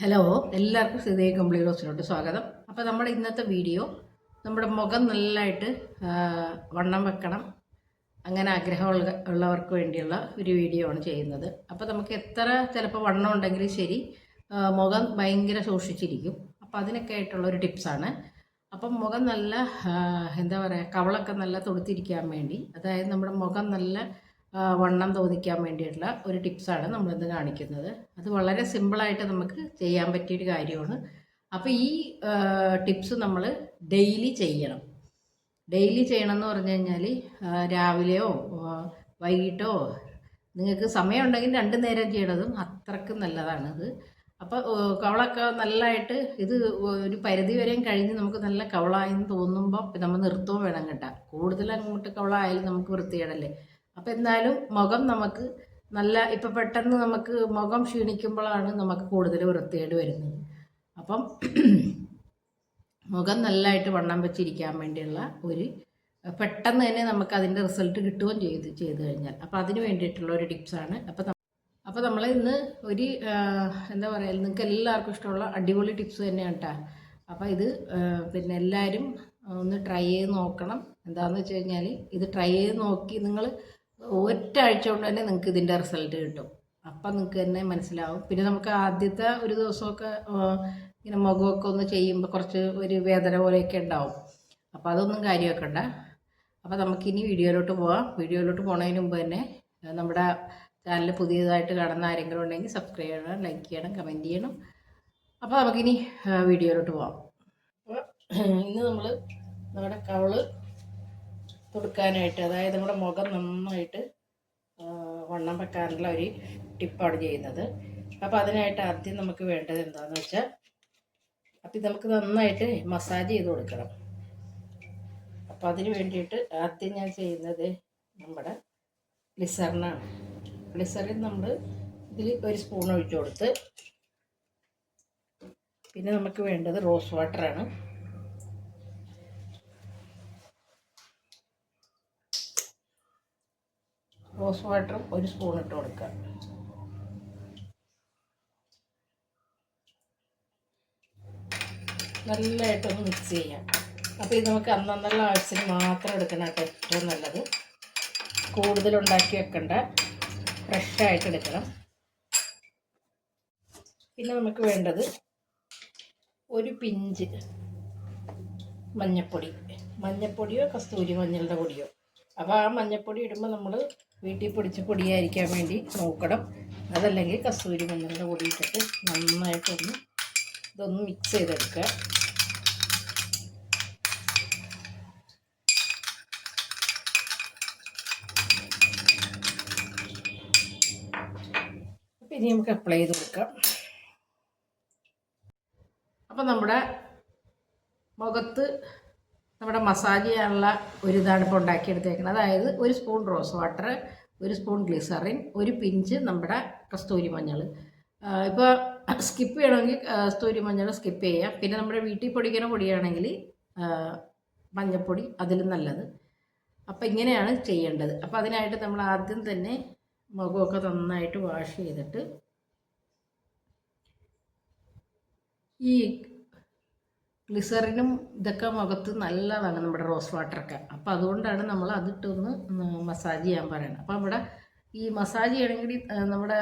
Hello എല്ലാവർക്കും സ്ഥിതി complete റോസിലോട്ട് സ്വാഗതം. അപ്പോൾ നമ്മുടെ ഇന്നത്തെ വീഡിയോ നമ്മുടെ മുഖം നല്ലതായിട്ട് വണ്ണം വെക്കണം. അങ്ങനെ ആഗ്രഹമുള്ള ഉള്ളവർക്ക് വേണ്ടിയുള്ള ഒരു വീഡിയോ ആണ് ചെയ്യുന്നത്. അപ്പോൾ നമുക്ക് എത്ര ചിലപ്പോൾ വണ്ണം ഉണ്ടെങ്കിലും ശരി മുഖം ഭയങ്കര സൂക്ഷിച്ചിരിക്കും. അപ്പോൾ അതിനൊക്കെ ആയിട്ടുള്ള ഒരു ടിപ്സാണ് അപ്പം മുഖം നല്ല എന്താ പറയുക കവളൊക്കെ നല്ല തൊടുത്തിരിക്കാൻ വേണ്ടി അതായത് നമ്മുടെ മുഖം നല്ല വണ്ണം തോന്നിക്കാൻ വേണ്ടിയിട്ടുള്ള ഒരു ടിപ്സാണ് നമ്മളിന്ന് കാണിക്കുന്നത്. അത് വളരെ സിമ്പിളായിട്ട് നമുക്ക് ചെയ്യാൻ പറ്റിയൊരു കാര്യമാണ്. അപ്പോൾ ഈ ടിപ്സ് നമ്മൾ ഡെയിലി ചെയ്യണം. ഡെയിലി ചെയ്യണം എന്ന് പറഞ്ഞു കഴിഞ്ഞാൽ രാവിലെയോ വൈകിട്ടോ നിങ്ങൾക്ക് സമയമുണ്ടെങ്കിൽ രണ്ട് നേരം ചെയ്യണതും അത്രക്കും നല്ലതാണ് അത് അപ്പോൾ കവളൊക്കെ നല്ലതായിട്ട് ഇത് ഒരു പരിധി വരെയും കഴിഞ്ഞ് നമുക്ക് നല്ല കവളായെന്ന് തോന്നുമ്പോൾ നമ്മൾ നിർത്തവും വേണം കേട്ടോ. കൂടുതൽ അങ്ങോട്ട് കവളായാലും നമുക്ക് വൃത്തികേടല്ലേ? അപ്പോൾ എന്നാലും മുഖം നമുക്ക് നല്ല ഇപ്പം പെട്ടെന്ന് നമുക്ക് മുഖം ക്ഷീണിക്കുമ്പോഴാണ് നമുക്ക് കൂടുതൽ വൃത്തികേട് വരുന്നത്. അപ്പം മുഖം നല്ലതായിട്ട് വണ്ണം വെച്ചിരിക്കാൻ വേണ്ടിയുള്ള ഒരു പെട്ടെന്ന് തന്നെ നമുക്ക് അതിന്റെ റിസൾട്ട് കിട്ടുകയും ചെയ്ത് ചെയ്ത് കഴിഞ്ഞാൽ. അപ്പോൾ അതിന് വേണ്ടിയിട്ടുള്ള ഒരു ടിപ്സാണ് അപ്പോൾ അപ്പോൾ നമ്മൾ ഇന്ന് ഒരു എന്താ പറയുക നിങ്ങൾക്ക് എല്ലാവർക്കും ഇഷ്ടമുള്ള അടിപൊളി ടിപ്സ് തന്നെയാണ് കേട്ടോ അപ്പോൾ ഇത് പിന്നെ എല്ലാവരും ഒന്ന് ട്രൈ ചെയ്ത് നോക്കണം. എന്താണെന്ന് വെച്ച് കഴിഞ്ഞാൽ ഇത് ട്രൈ ചെയ്ത് നോക്കി നിങ്ങൾ ഒറ്റ ആഴ്ച കൊണ്ട് തന്നെ നിങ്ങൾക്ക് ഇതിന്റെ റിസൾട്ട് കിട്ടും. അപ്പം നിങ്ങൾക്ക് തന്നെ മനസ്സിലാവും. പിന്നെ നമുക്ക് ആദ്യത്തെ ഒരു ദിവസമൊക്കെ ഇങ്ങനെ മുഖമൊക്കെ ഒന്ന് ചെയ്യുമ്പോൾ കുറച്ച് ഒരു വേദന പോലെയൊക്കെ ഉണ്ടാവും. അപ്പോൾ അതൊന്നും കാര്യമാക്കണ്ട. അപ്പോൾ നമുക്കിനി വീഡിയോയിലോട്ട് പോവാം. വീഡിയോയിലോട്ട് പോണതിന് മുമ്പ് തന്നെ നമ്മുടെ ചാനൽ പുതിയതായിട്ട് കാണുന്ന ആരെങ്കിലും ഉണ്ടെങ്കിൽ സബ്സ്ക്രൈബ് ചെയ്യണം ലൈക്ക് ചെയ്യണം കമന്റ് ചെയ്യണം. അപ്പോൾ നമുക്കിനി വീഡിയോയിലോട്ട് പോവാം. അപ്പോൾ ഇന്ന് നമ്മൾ നമ്മുടെ കവൾ കൊടുക്കാനായിട്ട് അതായത് നമ്മുടെ മുഖം നന്നായിട്ട് വണ്ണം വെക്കാനുള്ള ഒരു ടിപ്പാണ് ചെയ്യുന്നത്. അപ്പോൾ അതിനായിട്ട് ആദ്യം നമുക്ക് വേണ്ടത് എന്താണെന്ന് വെച്ചാൽ അപ്പം ഇത് നമുക്ക് നന്നായിട്ട് മസാജ് ചെയ്ത് കൊടുക്കണം. അപ്പോൾ അതിന് വേണ്ടിയിട്ട് ആദ്യം ഞാൻ ചെയ്യുന്നത് നമ്മുടെ ഗ്ലിസറിനാണ് ഗ്ലിസറിൻ നമ്മൾ ഇതിൽ ഒരു സ്പൂൺ ഒഴിച്ചു കൊടുത്ത് പിന്നെ നമുക്ക് വേണ്ടത് റോസ് വാട്ടറാണ്. റോസ് വാട്ടറും ഒരു സ്പൂൺ ഇട്ട് കൊടുക്കുക. നല്ലതായിട്ടൊന്ന് മിക്സ് ചെയ്യാം. അപ്പോൾ ഇത് നമുക്ക് അന്നന്നുള്ള ആവശ്യത്തിന് മാത്രം എടുക്കണം ഏറ്റവും നല്ലത്. കൂടുതൽ ഉണ്ടാക്കി വെക്കണ്ട. ഫ്രഷായിട്ട് എടുക്കണം. പിന്നെ നമുക്ക് വേണ്ടത് ഒരു പിഞ്ച് മഞ്ഞപ്പൊടി. മഞ്ഞപ്പൊടിയോ കസ്തൂരി മഞ്ഞളുടെ പൊടിയോ. അപ്പോൾ ആ മഞ്ഞപ്പൊടി ഇടുമ്പോൾ നമ്മൾ വീട്ടിൽ പൊടിച്ച് പൊടിയായിരിക്കാൻ വേണ്ടി നോക്കണം. അതല്ലെങ്കിൽ കസ്തൂരി മഞ്ഞളുടെ പൊടി ഇട്ടിട്ട് നന്നായിട്ടൊന്ന് ഇതൊന്ന് മിക്സ് ചെയ്തെടുക്കുക. ഇനി നമുക്ക് അപ്ലൈ ചെയ്ത് കൊടുക്കാം. അപ്പം നമ്മുടെ മുഖത്ത് നമ്മുടെ മസാജ് ചെയ്യാനുള്ള ഒരു ഇതാണ് ഇപ്പോൾ ഉണ്ടാക്കിയെടുത്തേക്കുന്നത്. അതായത് ഒരു സ്പൂൺ റോസ് വാട്ടർ ഒരു സ്പൂൺ ഗ്ലിസറിൻ ഒരു പിഞ്ച് നമ്മുടെ കസ്തൂരി മഞ്ഞൾ. ഇപ്പോൾ സ്കിപ്പ് ചെയ്യണമെങ്കിൽ കസ്തൂരി മഞ്ഞൾ സ്കിപ്പ് ചെയ്യാം പിന്നെ നമ്മുടെ വീട്ടിൽ പൊടിക്കുന്ന പൊടിയാണെങ്കിൽ മഞ്ഞൾപ്പൊടി അതിലും നല്ലത്. അപ്പോൾ ഇങ്ങനെയാണ് ചെയ്യേണ്ടത്. അപ്പോൾ അതിനായിട്ട് നമ്മൾ ആദ്യം തന്നെ മുഖമൊക്കെ നന്നായിട്ട് വാഷ് ചെയ്തിട്ട് ഈ ഗ്ലിസറിനും ഇതൊക്കെ മുഖത്ത് നല്ലതാണ് നമ്മുടെ റോസ് വാട്ടറൊക്കെ അപ്പോൾ അതുകൊണ്ടാണ് നമ്മൾ അതിട്ടൊന്ന് മസാജ് ചെയ്യാൻ പറയുന്നത്. അപ്പോൾ നമ്മുടെ ഈ മസാജ് ചെയ്യണമെങ്കിൽ നമ്മുടെ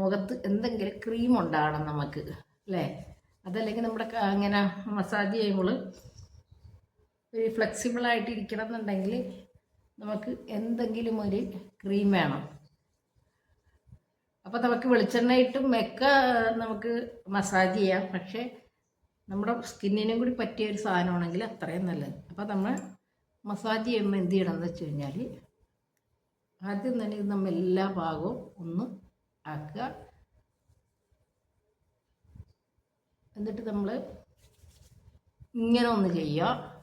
മുഖത്ത് എന്തെങ്കിലും ക്രീം ഉണ്ടാകണം നമുക്ക് അല്ലേ? അതല്ലെങ്കിൽ നമ്മുടെ അങ്ങനെ മസാജ് ചെയ്യുമ്പോൾ ഒരു ഫ്ലെക്സിബിളായിട്ട് ഇരിക്കണം എന്നുണ്ടെങ്കിൽ നമുക്ക് എന്തെങ്കിലും ഒരു ക്രീം വേണം. അപ്പോൾ നമുക്ക് വെളിച്ചെണ്ണയിട്ടും മെക്ക നമുക്ക് മസാജ് ചെയ്യാം. പക്ഷേ നമ്മുടെ സ്കിന്നിനും കൂടി പറ്റിയ ഒരു സാധനമാണെങ്കിൽ അത്രയും നല്ലത്. അപ്പോൾ നമ്മൾ മസാജ് ചെയ്യുമ്പോൾ എന്ത് ചെയ്യണമെന്ന് വെച്ച് കഴിഞ്ഞാൽ ആദ്യം തന്നെ ഇത് നമ്മൾ എല്ലാ ഭാഗവും ഒന്ന് ആക്കുക. എന്നിട്ട് നമ്മൾ ഇങ്ങനെ ഒന്ന് ചെയ്യുക.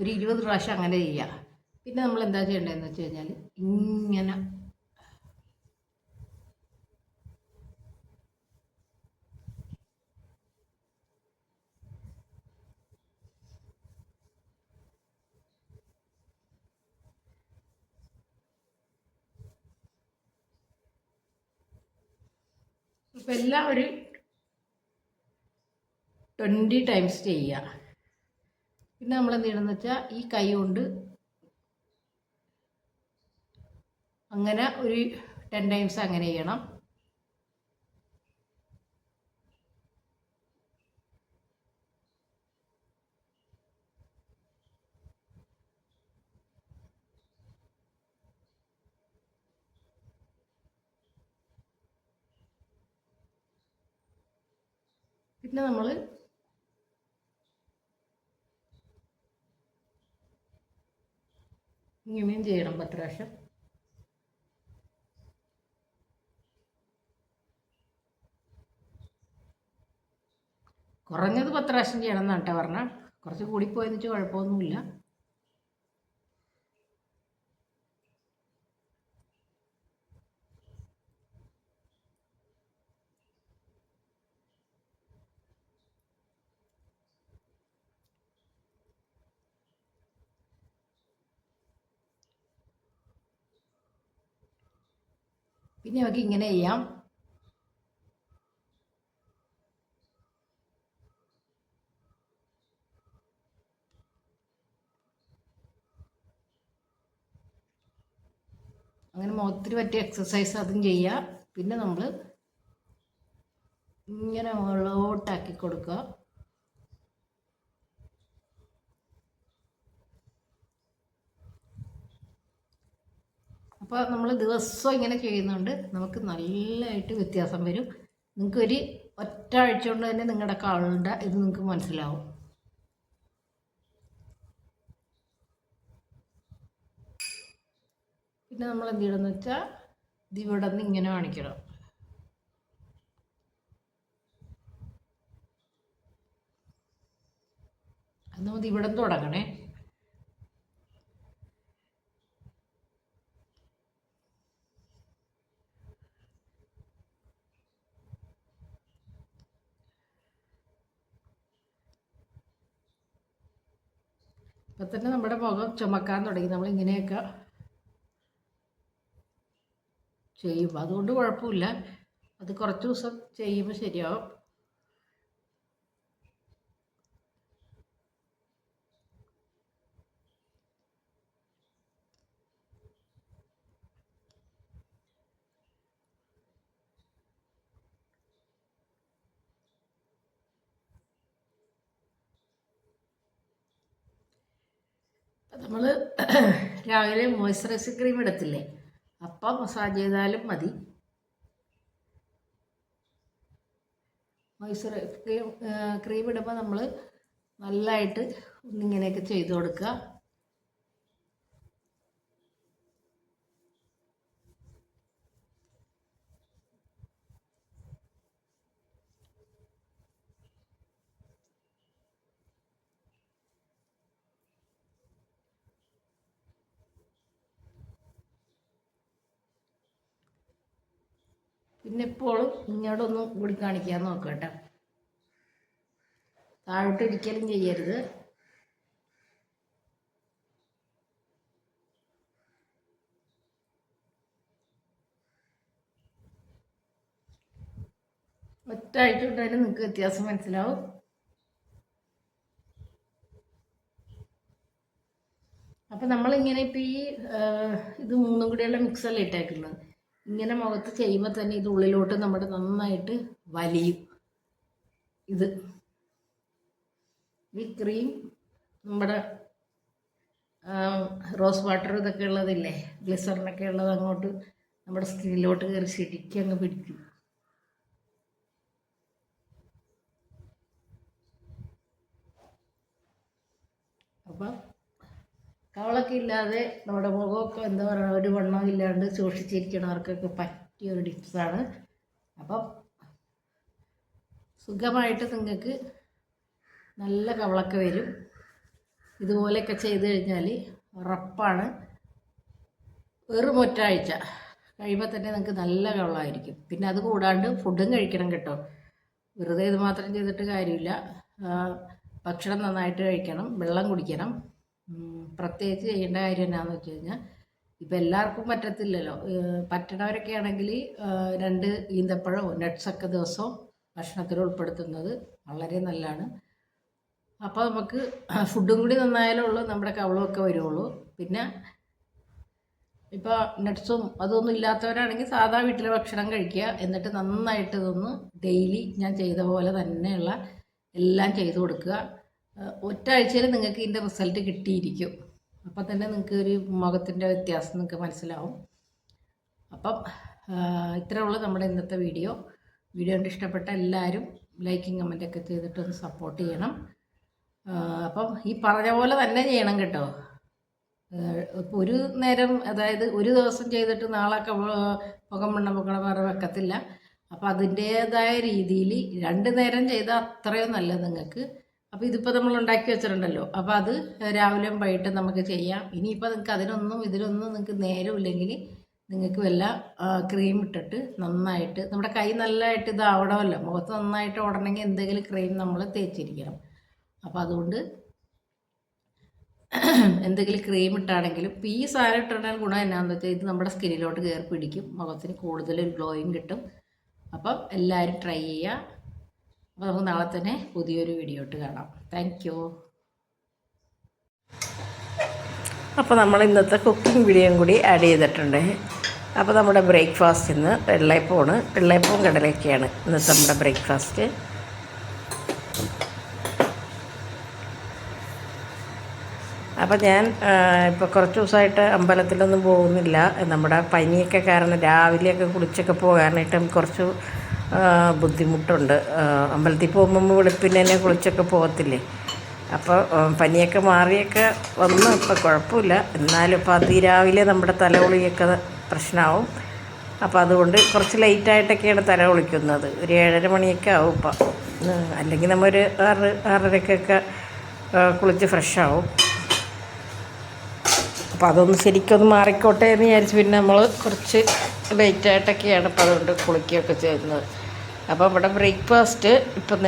ഒരു ഇരുപത് പ്രാവശ്യം അങ്ങനെ ചെയ്യാം. പിന്നെ നമ്മൾ എന്താ ചെയ്യേണ്ടതെന്ന് വെച്ച് കഴിഞ്ഞാൽ ഇങ്ങനെ അപ്പം എല്ലാം ഒരു ട്വന്റി ടൈംസ് ചെയ്യുക പിന്നെ നമ്മൾ എന്ത് ചെയ്യണമെന്ന് വെച്ചാൽ ഈ കൈ കൊണ്ട് അങ്ങനെ ഒരു ടെൻ ടൈംസ് അങ്ങനെ ചെയ്യണം. പിന്നെ നമ്മൾ ഇങ്ങനെയും ചെയ്യണം പത്ത് പ്രാവശ്യം. കുറഞ്ഞത് പത്ത് പ്രാവശ്യം ചെയ്യണം എന്നാട്ടെ പറഞ്ഞ കുറച്ച് കൂടിപ്പോയെന്ന് വെച്ചാൽ കുഴപ്പമൊന്നുമില്ല. പിന്നെ നമുക്ക് ഇങ്ങനെ ചെയ്യാം. അങ്ങനെ മുഖത്തിന് പറ്റിയ എക്സസൈസ് അതും ചെയ്യുക പിന്നെ നമ്മൾ ഇങ്ങനെ മുകളിലോട്ടാക്കി കൊടുക്കുക. അപ്പോൾ നമ്മൾ ദിവസവും ഇങ്ങനെ ചെയ്യുന്നുണ്ട് നമുക്ക് നല്ലതായിട്ട് വ്യത്യാസം വരും. നിങ്ങൾക്കൊരു ഒറ്റ ആഴ്ച കൊണ്ട് തന്നെ നിങ്ങളുടെ കാളുടെ ഇത് നിങ്ങൾക്ക് മനസ്സിലാവും. പിന്നെ നമ്മൾ എന്ത് ചെയ്യണമെന്ന് വെച്ചാൽ ഇത് ഇവിടെ നിന്ന് ഇങ്ങനെ കാണിക്കണം. എന്നാൽ മതി ഇവിടെ തുടങ്ങണേ. ഇപ്പം തന്നെ നമ്മുടെ മുഖം ചുമക്കാൻ തുടങ്ങി. നമ്മൾ ഇങ്ങനെയൊക്കെ ചെയ്യും അതുകൊണ്ട് കുഴപ്പമില്ല. അത് കുറച്ച് ദിവസം ചെയ്യുമ്പോൾ ശരിയാവും നമ്മൾ രാവിലെ മോയ്സ്ചറൈസിങ് ക്രീം ഇടത്തില്ലേ അപ്പം മസാജ് ചെയ്താലും മതി. മോയ്സ്ചറ ക്രീം ക്രീം ഇടുമ്പോൾ നമ്മൾ നല്ലതായിട്ട് ഒന്നിങ്ങനെയൊക്കെ ചെയ്ത് കൊടുക്കുക പിന്നെ ഇപ്പോൾ ഒന്ന് കൂടി കാണിക്കാൻ നോക്കട്ടെ. താഴോട്ട് ഇരിക്കലും ചെയ്യരുത്. ഒറ്റ ആഴ്ച വിട്ടാലും നിങ്ങൾക്ക് വ്യത്യാസം മനസ്സിലാവും. അപ്പം നമ്മളിങ്ങനെ ഇപ്പൊ ഈ ഇത് മൂന്നും കൂടിയുള്ള മിക്സല്ല ഇട്ടേക്കുന്നത്? ഇങ്ങനെ മുഖത്ത് ചെയ്യുമ്പോൾ തന്നെ ഇത് ഉള്ളിലോട്ട് നമ്മുടെ നന്നായിട്ട് വലിയും. ഇത്. ഈ ക്രീം നമ്മുടെ റോസ് വാട്ടർ ഇതൊക്കെ ഉള്ളതില്ലേ ഗ്ലിസറിനൊക്കെ ഉള്ളത് അങ്ങോട്ട് നമ്മുടെ സ്കിന്നിലോട്ട് കയറി ശരിക്കും അങ്ങ് പിടിക്കും അപ്പം കവളൊക്കെ ഇല്ലാതെ നമ്മുടെ മുഖമൊക്കെ എന്താ പറയുക ഒരു വണ്ണം ഇല്ലാണ്ട് സൂക്ഷിച്ചിരിക്കണവർക്കൊക്കെ പറ്റിയ ഒരു ടിപ്സാണ്. അപ്പം സുഖമായിട്ട് നിങ്ങൾക്ക് നല്ല കവളൊക്കെ വരും. ഇതുപോലെയൊക്കെ ചെയ്ത് കഴിഞ്ഞാൽ ഉറപ്പാണ്. വെറും ഒറ്റാഴ്ച കഴിയുമ്പോൾ തന്നെ നിങ്ങൾക്ക് നല്ല കവളായിരിക്കും. പിന്നെ അത് കൂടാണ്ട് ഫുഡും കഴിക്കണം കേട്ടോ. വെറുതെ ഇത് മാത്രം ചെയ്തിട്ട് കാര്യമില്ല. ഭക്ഷണം നന്നായിട്ട് കഴിക്കണം വെള്ളം കുടിക്കണം. പ്രത്യേകിച്ച് ചെയ്യേണ്ട കാര്യം എന്താണെന്ന് വെച്ച് കഴിഞ്ഞാൽ ഇപ്പം എല്ലാവർക്കും പറ്റത്തില്ലല്ലോ. പറ്റണവരൊക്കെ ആണെങ്കിൽ രണ്ട് ഈന്തപ്പഴമോ നട്ട്സൊക്കെ ദിവസവും ഭക്ഷണത്തിൽ ഉൾപ്പെടുത്തുന്നത് വളരെ നല്ലതാണ്. അപ്പോൾ നമുക്ക് ഫുഡും കൂടി നന്നായാലേ ഉള്ളൂ നമ്മുടെ കവളമൊക്കെ വരുള്ളൂ പിന്നെ ഇപ്പോൾ നട്ട്സും അതൊന്നും ഇല്ലാത്തവരാണെങ്കിൽ സാധാ വീട്ടിലെ ഭക്ഷണം കഴിക്കുക എന്നിട്ട് നന്നായിട്ട് ഇതൊന്ന് ഡെയിലി ഞാൻ ചെയ്ത പോലെ തന്നെയുള്ള എല്ലാം ചെയ്തു കൊടുക്കുക. ഏഹ് ഒറ്റ ആഴ്ചയിൽ നിങ്ങൾക്ക് ഇതിന്റെ റിസൾട്ട് കിട്ടിയിരിക്കും. അപ്പം തന്നെ നിങ്ങൾക്ക് ഒരു മുഖത്തിന്റെ വ്യത്യാസം നിങ്ങൾക്ക് മനസ്സിലാവും. അപ്പം ഉള്ളൂ നമ്മുടെ ഇന്നത്തെ വീഡിയോ. വീഡിയോ കണ്ട് ഇഷ്ടപ്പെട്ട എല്ലാവരും ലൈക്കും കമന്റൊക്കെ ചെയ്തിട്ടൊന്ന് സപ്പോർട്ട് ചെയ്യണം. അപ്പം ഈ പറഞ്ഞ പോലെ തന്നെ ചെയ്യണം കേട്ടോ. ഒരു നേരം അതായത് ഒരു ദിവസം ചെയ്തിട്ട് നാളെ പുകം മണ്ണ മുഖം വേറെ വെക്കത്തില്ല. അപ്പം അതിന്റേതായ രീതിയിൽ രണ്ട് നേരം ചെയ്താൽ അത്രയും നല്ലത് നിങ്ങൾക്ക്. അപ്പോൾ ഇതിപ്പോൾ നമ്മൾ ഉണ്ടാക്കി വെച്ചിട്ടുണ്ടല്ലോ. അപ്പോൾ അത് രാവിലെയും വൈകിട്ടും നമുക്ക് ചെയ്യാം. ഇനിയിപ്പോൾ നിങ്ങൾക്ക് അതിനൊന്നും ഇതിനൊന്നും നിങ്ങൾക്ക് നേരമില്ലെങ്കിൽ നിങ്ങൾക്ക് വല്ല ക്രീം ഇട്ടിട്ട് നന്നായിട്ട് നമ്മുടെ കൈ നല്ലതായിട്ട് ഇതാവണമല്ലോ. മുഖത്ത് നന്നായിട്ട് ഓടണമെങ്കിൽ എന്തെങ്കിലും ക്രീം നമ്മൾ തേച്ചിരിക്കണം. അപ്പോൾ അതുകൊണ്ട് എന്തെങ്കിലും ക്രീം ഇട്ടാണെങ്കിലും ഇപ്പോൾ ഈ സാധനം ഇട്ടാൽ ഗുണം എന്നാന്ന് വെച്ചാൽ ഇത് നമ്മുടെ സ്കിന്നിലോട്ട് കയറി പിടിക്കും. മുഖത്തിന് കൂടുതൽ ഗ്ലോയിങ് ഗ്ലോയും കിട്ടും. അപ്പം എല്ലാവരും ട്രൈ ചെയ്യുക. അപ്പോൾ നമുക്ക് നാളെ തന്നെ പുതിയൊരു വീഡിയോ ഇട്ട് കാണാം. താങ്ക് യു അപ്പോൾ നമ്മൾ ഇന്നത്തെ കുക്കിംഗ് വീഡിയോയും കൂടി ആഡ് ചെയ്തിട്ടുണ്ട്. അപ്പോൾ നമ്മുടെ ബ്രേക്ക്ഫാസ്റ്റ് ഇന്ന് വെള്ളയപ്പമാണ്. വെള്ളയപ്പവും കടലയൊക്കെയാണ് ഇന്നത്തെ നമ്മുടെ ബ്രേക്ക്ഫാസ്റ്റ് അപ്പോൾ ഞാൻ ഇപ്പോൾ കുറച്ച് ദിവസമായിട്ട് അമ്പലത്തിലൊന്നും പോകുന്നില്ല. നമ്മുടെ പനിയൊക്കെ കാരണം രാവിലെയൊക്കെ കുളിച്ചൊക്കെ പോകാനായിട്ടും കുറച്ച് ബുദ്ധിമുട്ടുണ്ട്. അമ്പലത്തിൽ പോകുമ്പോൾ വെളുപ്പിന് തന്നെ കുളിച്ചൊക്കെ പോകത്തില്ലേ? അപ്പോൾ പനിയൊക്കെ മാറിയൊക്കെ വന്നു. ഇപ്പോൾ കുഴപ്പമില്ല. എന്നാലും ഇപ്പോൾ അതിരാവിലെ നമ്മുടെ തലകുളിയൊക്കെ പ്രശ്നമാവും അപ്പോൾ അതുകൊണ്ട് കുറച്ച് ലേറ്റായിട്ടൊക്കെയാണ് തല കുളിക്കുന്നത്. ഒരു ഏഴര മണിയൊക്കെ ആവും ഇപ്പം. അല്ലെങ്കിൽ നമ്മൾ ഒരു ആറ് ആറരക്കൊക്കെ കുളിച്ച് ഫ്രഷാവും. അപ്പോൾ അതൊന്ന് ശരിക്കൊന്ന് മാറിക്കോട്ടെ എന്ന് വിചാരിച്ച് പിന്നെ നമ്മൾ കുറച്ച് ലേറ്റായിട്ടൊക്കെയാണ് ഇപ്പോൾ അതുകൊണ്ട് കുളിക്കുകയൊക്കെ ചെയ്യുന്നത്. അപ്പോൾ ഇവിടെ ബ്രേക്ക്ഫാസ്റ്റ് ഇപ്പം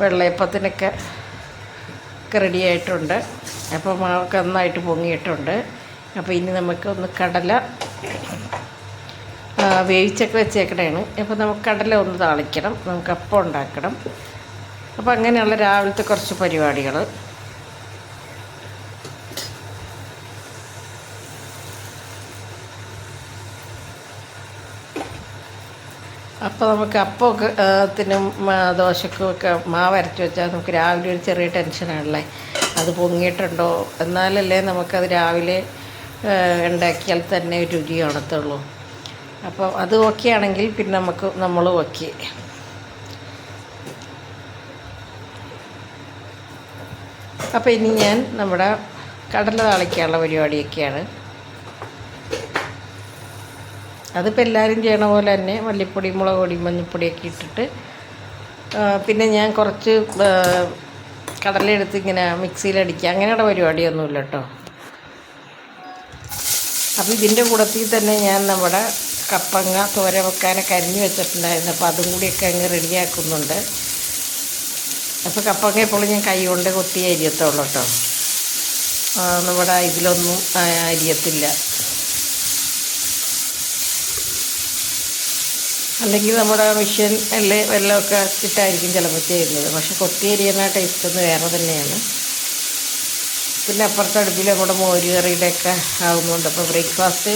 വെള്ളയപ്പത്തിനൊക്കെ റെഡി ആയിട്ടുണ്ട്. അപ്പോൾ മാവൊക്കെ നന്നായിട്ട് പൊങ്ങിയിട്ടുണ്ട്. അപ്പോൾ ഇനി നമുക്ക് ഒന്ന് കടല വേവിച്ചൊക്കെ വെച്ചേക്കണേണ്. അപ്പോൾ നമുക്ക് കടല ഒന്ന് താളിക്കണം. നമുക്ക് അപ്പം ഉണ്ടാക്കണം. അപ്പോൾ അങ്ങനെയുള്ള രാവിലത്തെ കുറച്ച് പരിപാടികൾ അപ്പോൾ നമുക്ക് അപ്പമൊക്കെ ത്തിനും മാ- ദോശക്കും ഒക്കെ മാവ് അരച്ച് വെച്ചാൽ നമുക്ക് രാവിലെ ഒരു ചെറിയ ടെൻഷനാണല്ലേ അത് പൊങ്ങിയിട്ടുണ്ടോ? എന്നാലല്ലേ നമുക്കത് രാവിലെ ഉണ്ടാക്കിയാൽ തന്നെ രുചി കാണത്തുള്ളൂ. അപ്പോൾ അത് ഓക്കെ ആണെങ്കിൽ പിന്നെ നമുക്ക് നമ്മൾ ഓക്കെ അപ്പോൾ ഇനി ഞാൻ നമ്മുടെ കടല താളിക്കാനുള്ള പരിപാടിയൊക്കെയാണ്. അതിപ്പോൾ എല്ലാവരും ചെയ്യണ പോലെ തന്നെ മല്ലിപ്പൊടി മുളക് പൊടി മഞ്ഞൾപ്പൊടിയൊക്കെ ഇട്ടിട്ട് പിന്നെ ഞാൻ കുറച്ച് കടലെടുത്ത് ഇങ്ങനെ മിക്സിയിലടിക്കുക. അങ്ങനെയുള്ള പരിപാടിയൊന്നുമില്ല കേട്ടോ. അപ്പോൾ ഇതിന്റെ കൂടത്തിൽ തന്നെ ഞാൻ നമ്മുടെ കപ്പങ്ങ തോര വെക്കാനൊക്കെ അരിഞ്ഞു വെച്ചിട്ടുണ്ടായിരുന്നു. അപ്പോൾ അതും കൂടിയൊക്കെ അങ്ങ് റെഡിയാക്കുന്നുണ്ട്. അപ്പോൾ കപ്പങ്ങ ഇപ്പോൾ ഞാൻ കൈ കൊണ്ട് കൊത്തി അരിയത്തുള്ളൂ കേട്ടോ. നമ്മുടെ ഇതിലൊന്നും അരിയത്തില്ല. അല്ലെങ്കിൽ നമ്മുടെ മെഷീൻ അല്ലെ വെള്ളമൊക്കെ ഇട്ടായിരിക്കും ചിലപ്പോൾ ചെയ്യുന്നത്. പക്ഷെ കൊത്തി അരിയുന്ന ടേസ്റ്റ് ഒന്ന് വേറെ തന്നെയാണ്. പിന്നെ അപ്പുറത്തെ അടുപ്പിൽ നമ്മുടെ മോര് കറിയുടെയൊക്കെ ആകുന്നുണ്ട് അപ്പോൾ ബ്രേക്ക്ഫാസ്റ്റ്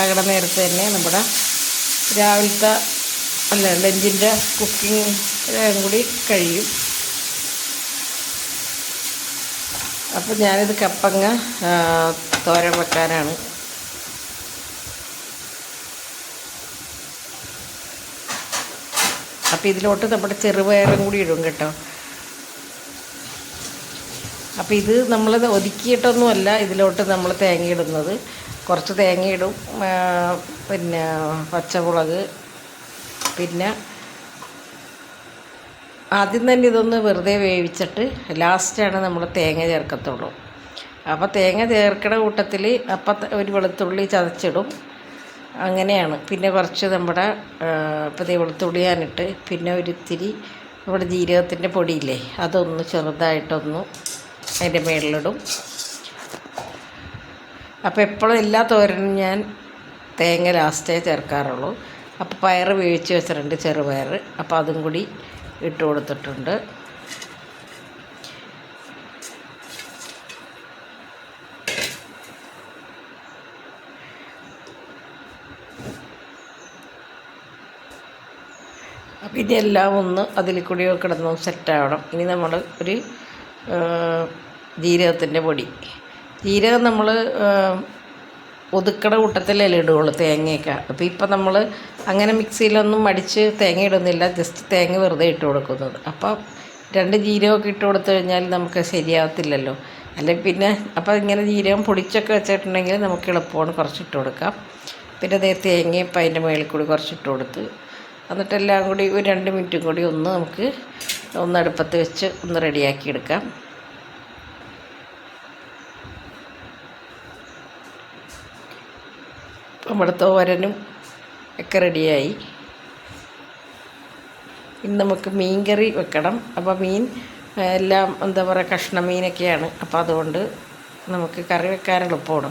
ആകണ നേരത്തെ തന്നെ നമ്മുടെ രാവിലത്തെ അല്ല ലഞ്ചിന്റെ കുക്കിംഗ് കൂടി കഴിയും. അപ്പോൾ ഞാനിത് കപ്പങ്ങ തോരൻ വെക്കാനാണ്. അപ്പോൾ ഇതിലോട്ട് നമ്മുടെ ചെറുപയറും കൂടി ഇടും കേട്ടോ. അപ്പോൾ ഇത് നമ്മൾ ഒതുക്കിയിട്ടൊന്നുമല്ല ഇതിലോട്ട് നമ്മൾ തേങ്ങ ഇടുന്നത്. കുറച്ച് തേങ്ങ ഇടും. പിന്നെ പച്ചമുളക് പിന്നെ ആദ്യം തന്നെ ഇതൊന്ന് വെറുതെ വേവിച്ചിട്ട് ലാസ്റ്റാണ് നമ്മൾ തേങ്ങ ചേർക്കത്തുള്ളൂ. അപ്പോൾ തേങ്ങ ചേർക്കണ കൂട്ടത്തിൽ അപ്പം ഒരു വെളുത്തുള്ളി ചതച്ചിടും. അങ്ങനെയാണ്. പിന്നെ കുറച്ച് നമ്മുടെ ഇപ്പോൾ ദേ വെളുത്തുള്ളി ഞാനിട്ട് പിന്നെ ഒരിത്തിരി നമ്മുടെ ജീരകത്തിന്റെ പൊടിയില്ലേ അതൊന്ന് ചെറുതായിട്ടൊന്ന് അതിന്റെ മേളിലിടും. അപ്പോൾ എപ്പോഴും എല്ലാ തോരനും ഞാൻ തേങ്ങ ലാസ്റ്റേ ചേർക്കാറുള്ളൂ. അപ്പോൾ പയർ വേവിച്ച് വെച്ചിട്ടുണ്ട് ചെറുപയർ അപ്പോൾ അതും കൂടി ഇട്ട് കൊടുത്തിട്ടുണ്ട്. ഇതെല്ലാം ഒന്ന് അതിൽ കൂടി കിടന്ന് സെറ്റാവണം. ഇനി നമ്മൾ ഒരു ജീരകത്തിന്റെ പൊടി. ജീരകം നമ്മൾ ഒതുക്കട കൂട്ടത്തിലല്ലേ ഇടുകയുള്ളൂ തേങ്ങയൊക്കെ. അപ്പോൾ ഇപ്പം നമ്മൾ അങ്ങനെ മിക്സിയിലൊന്നും മടിച്ച് തേങ്ങ ഇടുന്നില്ല ജസ്റ്റ് തേങ്ങ വെറുതെ ഇട്ട് കൊടുക്കുന്നത്. അപ്പോൾ രണ്ട് ജീരകമൊക്കെ ഇട്ട് കൊടുത്തു കഴിഞ്ഞാൽ നമുക്ക് ശരിയാവത്തില്ലല്ലോ. അല്ലെങ്കിൽ പിന്നെ അപ്പോൾ ഇങ്ങനെ ജീരകം പൊടിച്ചൊക്കെ വെച്ചിട്ടുണ്ടെങ്കിൽ നമുക്ക് എളുപ്പമാണ് കുറച്ചിട്ട് കൊടുക്കാം. പിന്നെ അതേ തേങ്ങയും അതിന്റെ മുകളിൽ കൂടി കുറച്ചിട്ട് കൊടുത്ത് എന്നിട്ടെല്ലാം കൂടി ഒരു രണ്ട് മിനിറ്റും കൂടി ഒന്ന് നമുക്ക് ഒന്ന് അടുപ്പത്ത് വെച്ച് ഒന്ന് റെഡിയാക്കി എടുക്കാം. നമ്മുടെ തോരനും ഒക്കെ റെഡിയായി. ഇനി നമുക്ക് മീൻ കറി വെക്കണം. അപ്പോൾ മീൻ എല്ലാം എന്താ പറയുക കഷ്ണ മീനൊക്കെയാണ്. അപ്പോൾ അതുകൊണ്ട് നമുക്ക് കറി വെക്കാൻ എളുപ്പമാണ്.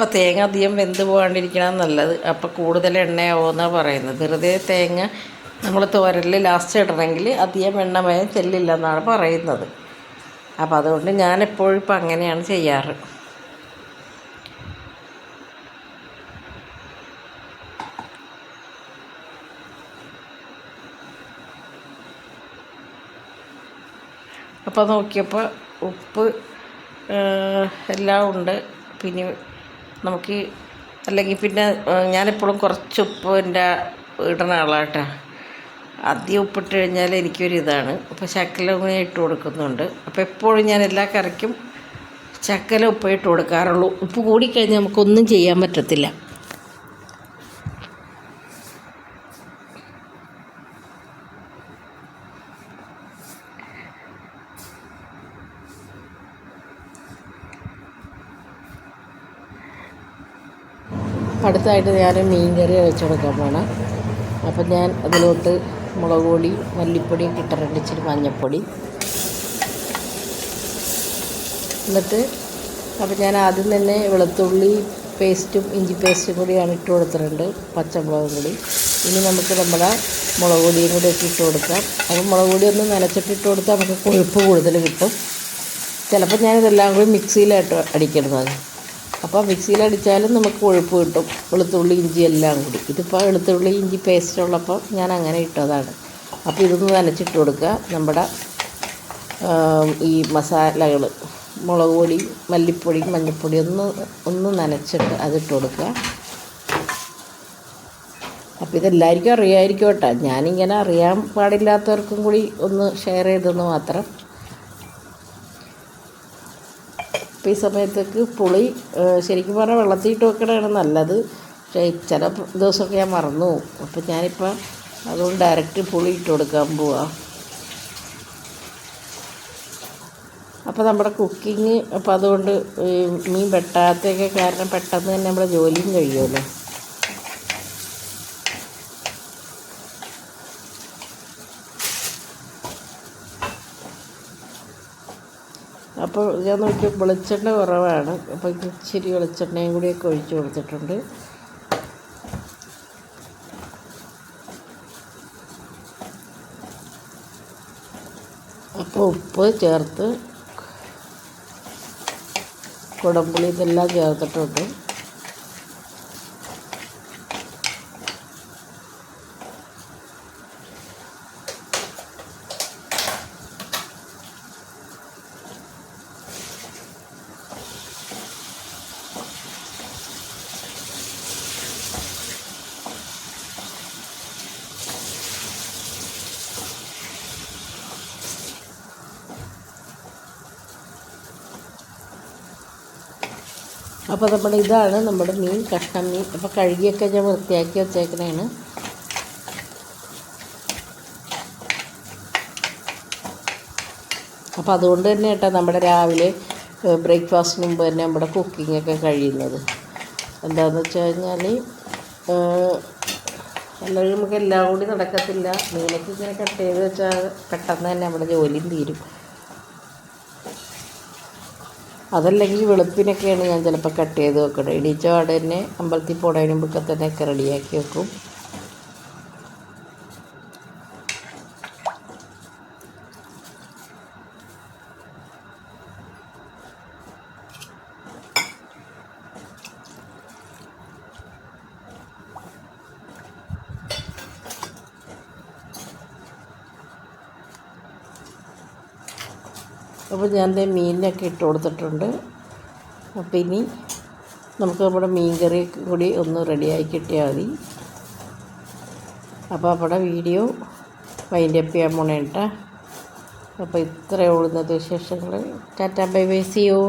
അപ്പോൾ തേങ്ങ അധികം വെന്ത് പോകാണ്ടിരിക്കണം നല്ലത്. അപ്പോൾ കൂടുതൽ എണ്ണയാവുമെന്നാണ് പറയുന്നത്. വെറുതെ തേങ്ങ നമ്മൾ തോരലിൽ ലാസ്റ്റ് ഇടണമെങ്കിൽ അധികം എണ്ണമയം ചെല്ലില്ല എന്നാണ് പറയുന്നത്. അപ്പോൾ അതുകൊണ്ട് ഞാൻ എപ്പോഴും ഇപ്പം അങ്ങനെയാണ് ചെയ്യാറ്. അപ്പോൾ നോക്കിയപ്പോൾ ഉപ്പ് എല്ലാം ഉണ്ട്. പിന്നെ നമുക്ക് അല്ലെങ്കിൽ പിന്നെ ഞാനെപ്പോഴും കുറച്ച് ഉപ്പിന്റെ ഇടുന്ന ആളാട്ടാ. അധികം ഉപ്പിട്ട് കഴിഞ്ഞാൽ എനിക്കൊരു ഇതാണ്. അപ്പോൾ ശക്കല കൂടി ഇട്ട് കൊടുക്കുന്നുണ്ട്. അപ്പോൾ എപ്പോഴും ഞാൻ എല്ലാ കറിക്കും ശക്കല ഉപ്പ് ഇട്ട് കൊടുക്കാറുള്ളൂ. ഉപ്പ് കൂടിക്കഴിഞ്ഞാൽ നമുക്കൊന്നും ചെയ്യാൻ പറ്റത്തില്ല. അടുത്തായിട്ട് ഞാൻ മീൻ കറി വെച്ച് കൊടുക്കാൻ പോകണം അപ്പം ഞാൻ അതിലോട്ട് മുളക് പൊടി മല്ലിപ്പൊടി ഇട്ടിട്ടുണ്ട് ഇച്ചിരി മഞ്ഞൾപ്പൊടി എന്നിട്ട് അപ്പം ഞാൻ ആദ്യം തന്നെ വെളുത്തുള്ളി പേസ്റ്റും ഇഞ്ചി പേസ്റ്റും കൂടിയാണ് ഇട്ട് കൊടുത്തിട്ടുണ്ട് പച്ചമുളകും കൂടി. ഇനി നമുക്ക് നമ്മുടെ മുളക് പൊടിയും കൂടി ഒക്കെ ഇട്ട് കൊടുക്കാം. അപ്പം മുളക് പൊടി ഒന്ന് നനച്ചിട്ട് ഇട്ട് കൊടുത്താൽ നമുക്ക് കൊഴുപ്പ് കൂടുതൽ കിട്ടും. ചിലപ്പോൾ ഞാനിതെല്ലാം കൂടി മിക്സിയിലായിട്ട് അടിക്കുന്നത് അപ്പോൾ മിക്സിയിലടിച്ചാലും നമുക്ക് കൊഴുപ്പ് കിട്ടും. വെളുത്തുള്ളി ഇഞ്ചി എല്ലാം കൂടി. ഇതിപ്പോൾ വെളുത്തുള്ളി ഇഞ്ചി പേസ്റ്റ് ഉള്ളപ്പോൾ ഞാൻ അങ്ങനെ ഇട്ടതാണ്. അപ്പോൾ ഇതൊന്ന് നനച്ചിട്ട് കൊടുക്കുക. നമ്മുടെ ഈ മസാലകൾ മുളക് പൊടി മല്ലിപ്പൊടി മഞ്ഞൾപ്പൊടി ഒന്ന് ഒന്ന് നനച്ചിട്ട് അതിട്ട് കൊടുക്കുക. അപ്പോൾ ഇതെല്ലാവർക്കും അറിയാമായിരിക്കും കേട്ടോ. ഞാനിങ്ങനെ അറിയാൻ പാടില്ലാത്തവർക്കും കൂടി ഒന്ന് ഷെയർ ചെയ്തെന്ന് മാത്രം. അപ്പോൾ ഈ സമയത്തേക്ക് പുളി ശരിക്കും പറഞ്ഞാൽ വെള്ളത്തിൽ ഇട്ട് വെക്കണതാണ് നല്ലത്. പക്ഷേ ചില ദിവസമൊക്കെ ഞാൻ മറന്നു പോകും. അപ്പോൾ ഞാനിപ്പോൾ അതുകൊണ്ട് ഡയറക്റ്റ് പുളി ഇട്ട് കൊടുക്കാൻ പോവാ. അപ്പോൾ നമ്മുടെ കുക്കിങ് അപ്പോൾ അതുകൊണ്ട് മീൻ വെട്ടാത്തൊക്കെ കാരണം പെട്ടെന്ന് തന്നെ നമ്മുടെ ജോലിയും കഴിയുമല്ലോ. അപ്പോൾ ഞാൻ നോക്കി വെളിച്ചെണ്ണ കുറവാണ്. അപ്പോൾ ഇച്ചിരി വെളിച്ചെണ്ണയും കൂടിയൊക്കെ ഒഴിച്ച് കൊടുത്തിട്ടുണ്ട്. അപ്പോൾ ഉപ്പ് ചേർത്ത് കുടംപുളി ഇതെല്ലാം ചേർത്തിട്ടുണ്ട്. അപ്പോൾ നമ്മുടെ ഇതാണ് നമ്മുടെ മീൻ കഷ്ണം മീൻ. അപ്പോൾ കഴുകിയൊക്കെ ഞാൻ വൃത്തിയാക്കി വെച്ചേക്കണേണ്. അപ്പോൾ അതുകൊണ്ട് തന്നെ കേട്ടോ നമ്മുടെ രാവിലെ ബ്രേക്ക്ഫാസ്റ്റിന് മുമ്പ് തന്നെ നമ്മുടെ കുക്കിംഗ് ഒക്കെ കഴിയുന്നത്. എന്താണെന്ന് വെച്ച് കഴിഞ്ഞാൽ അല്ലെങ്കിൽ നമുക്ക് എല്ലാം കൂടി നടക്കത്തില്ല. മീനൊക്കെ ഇങ്ങനെ കട്ട് ചെയ്ത് വെച്ചാൽ പെട്ടെന്ന് തന്നെ നമ്മുടെ ജോലിയും തീരും. അതല്ലെങ്കിൽ വെളുപ്പിനൊക്കെയാണ് ഞാൻ ചിലപ്പോൾ കട്ട് ചെയ്ത് വെക്കുന്നത് ഇടിച്ച പാടെ തന്നെ അമ്പലത്തിൽ പോണതിന് മുമ്പൊക്കെ തന്നെ ഒക്കെ റെഡിയാക്കി വെക്കും. ഞാൻ മീനിനൊക്കെ ഇട്ട് കൊടുത്തിട്ടുണ്ട്. അപ്പം ഇനി നമുക്ക് നമ്മുടെ മീൻ കറി കൂടി ഒന്ന് റെഡിയായി കിട്ടിയാൽ മതി. അപ്പോൾ നമ്മുടെ വീഡിയോ വൈൻഡപ്പ് ചെയ്യാൻ പോണേട്ടാ. അപ്പോൾ ഇത്രയേ ഉള്ളൂ ഇന്നത്തെ വിശേഷങ്ങൾ ടാറ്റാ ബൈ ബൈ സിയോ